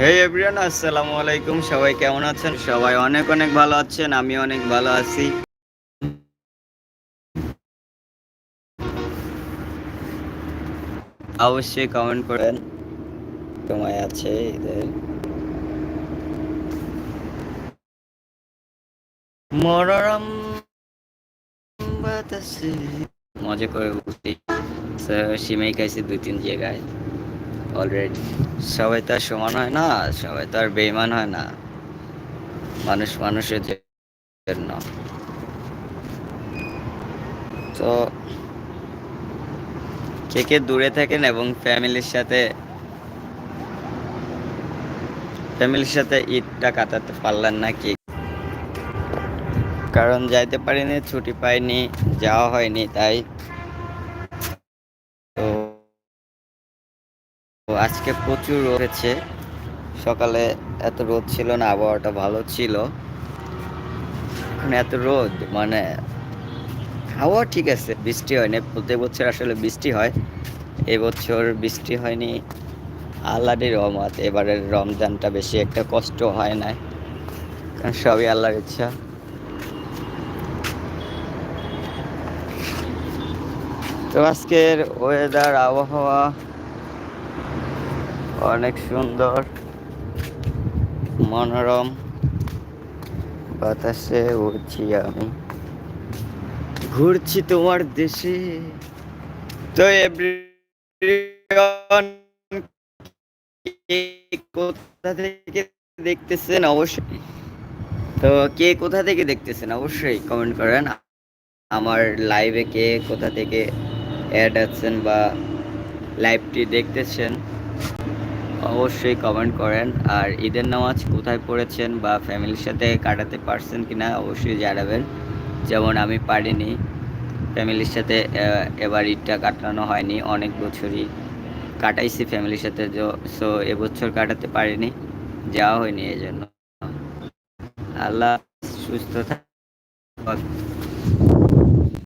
হে everyone আসসালামু আলাইকুম সবাই কেমন আছেন? সবাই অনেক অনেক ভালো আছেন, আমি অনেক ভালো আছি। অবশ্যই কমেন্ট করেন। সময় আছে এদের। মনোরম বাতাসে। মজা করে উঠি। সিমাই খাইছি দুই তিন জায়গায়। অলরেডি সবাই তো আর সমান হয় না, সবাই তো আর বেইমান হয় না। মানুষ মানুষের জন্য। তো কে কে দূরে থাকেন এবং ফ্যামিলির সাথে ফ্যামিলির সাথে ঈদটা কাটাতে পারলেন না কি কারণ যাইতে পারিনি, ছুটি পাইনি, যাওয়া হয়নি, তাই তো আজকে প্রচুর রোদ হয়েছে। সকালে এত রোদ ছিল না, আবহাওয়াটা ভালো ছিল। এখন এত রোদ মানে হাওয়া ঠিক আছে, বৃষ্টি হয়নি। প্রত্যেক বছর আসলে বৃষ্টি হয়। এবছর বৃষ্টি হয়নি। আল্লাহরই রহমত, এবারের রমজানটা বেশি একটা কষ্ট হয় না সবই আল্লাহর ইচ্ছা। তো আজকের ওয়েদার আবহাওয়া অনেক সুন্দর, মনোরম। বাতাসে উঠছি আমি। ঘুরছি তোমার দেশে। তো কোথা থেকে দেখতেছেন? অবশ্যই। তো কে কোথা থেকে দেখতেছেন? অবশ্যই কমেন্ট করেন। আমার লাইভে কে কোথা থেকে অ্যাড আছেন বা লাইভটি দেখতেছেন? অবশ্যই কমেন্ট করেন। আর ঈদের নামাজ কোথায় পড়েছেন বা ফ্যামিলির সাথে কাটাতে পারছেন কি না অবশ্যই জানাবেন। যেমন আমি পারিনি ফ্যামিলির সাথে এবার ঈদটা কাটানো হয়নি, অনেক বছরই কাটাইছি ফ্যামিলির সাথে সো এবছর কাটাতে পারিনি, যাওয়া হয়নি এই জন্য আল্লাহ সুস্থ থাক।